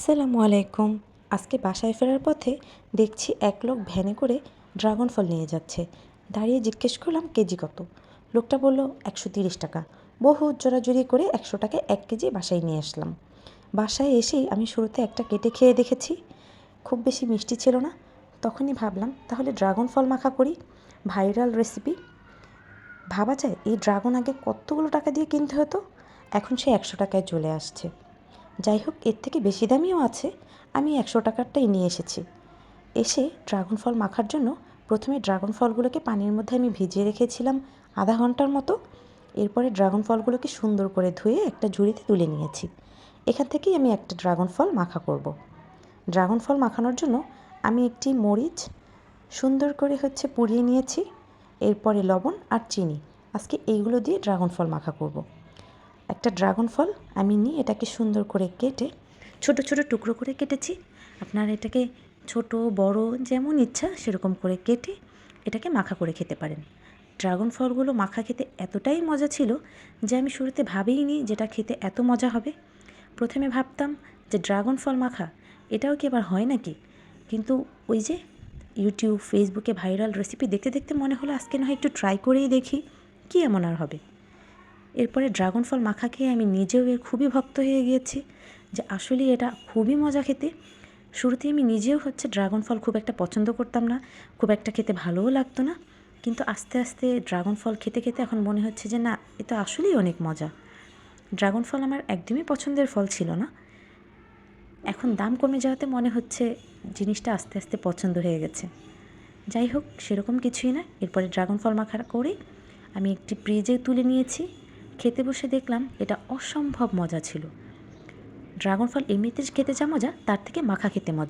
আসসালামু আলাইকুম। আজকে বাসায় ফেরার পথে দেখছি এক লোক ভ্যানে করে ড্রাগন ফল নিয়ে যাচ্ছে। দাঁড়িয়ে জিজ্ঞেস করলাম, কেজি কত? লোকটা বলল, একশো তিরিশ টাকা। বহু জোরাজুরি করে একশো টাকায় এক কেজি বাসায় নিয়ে আসলাম। বাসায় এসেই আমি শুরুতে একটা কেটে খেয়ে দেখেছি। খুব বেশি মিষ্টি ছিল না। তখনই ভাবলাম, তাহলে ড্রাগন ফল মাখা করি? Viral recipe. ভাবা যায়, এই ড্রাগন আগে কতগুলো টাকা দিয়ে কিনতে হতো? এখন সে একশো টাকায় চলে আসছে। যাই হোক এর থেকে বেশি দামিও আছে। আমি একশো টাকারটাই নিয়ে এসেছি। এসে ড্রাগন ফল মাখার জন্য প্রথমে ড্রাগন ফলগুলোকে পানির মধ্যে আমি ভিজিয়ে রেখেছিলাম আধা ঘণ্টার মতো। এরপরে ড্রাগন ফলগুলোকে সুন্দর করে ধুয়ে একটা ঝুড়িতে তুলে নিয়েছি। এখান থেকেই আমি একটা ড্রাগন ফল মাখা করব। ড্রাগন ফল মাখানোর জন্য আমি একটি মরিচ সুন্দর করে হচ্ছে পুড়িয়ে নিয়েছি, এরপরে লবণ আর চিনি। আজকে এইগুলো দিয়ে ড্রাগন ফল মাখা করব। একটা ড্রাগন ফল আমি নিয়ে এটাকে সুন্দর করে কেটে, ছোট ছোট টুকরো করে কেটেছি। আপনারা এটাকে ছোট, বড়, যেমন ইচ্ছা সেরকম করে কেটে এটাকে মাখা করে খেতে পারেন। ড্রাগন ফলগুলো মাখা খেতে এতটাই মজা ছিল যে আমি শুরুতে ভাবিইনি যেটা খেতে এত মজা হবে। প্রথমে ভাবতাম যে ড্রাগন ফল মাখা, এটাও কি আবার হয় নাকি? কিন্তু ওই যে ইউটিউব, ফেসবুকে ভাইরাল রেসিপি দেখতে দেখতে মনে হলো আজকে না হয় একটু ট্রাই করেই দেখি, কী এমন আর হবে? এরপরে ড্রাগন ফল মাখা খেয়ে আমি নিজেও এর খুবই ভক্ত হয়ে গিয়েছি যে আসলে এটা খুবই মজা খেতে। শুরুতে আমি নিজেও হচ্ছে ড্রাগন ফল খুব একটা পছন্দ করতাম না, খুব একটা খেতে ভালোও লাগতো না। কিন্তু আস্তে আস্তে ড্রাগন ফল খেতে খেতে এখন মনে হচ্ছে যে না, এ তো আসলেই অনেক মজা। ড্রাগন ফল আমার একদমই পছন্দের ফল ছিল না। এখন দাম কমে যাওয়াতে মনে হচ্ছে জিনিসটা আস্তে আস্তে পছন্দ হয়ে গেছে। যাই হোক, সেরকম কিছুই না। এরপরে ড্রাগন ফল মাখা করে আমি একটি ফ্রিজে তুলে নিয়েছি। খেতে বসে দেখলাম এটা অসম্ভব মজা ছিল। ড্রাগন ফল এমনিতে খেতে যা মজা, তার থেকে মাখা খেতে মজা।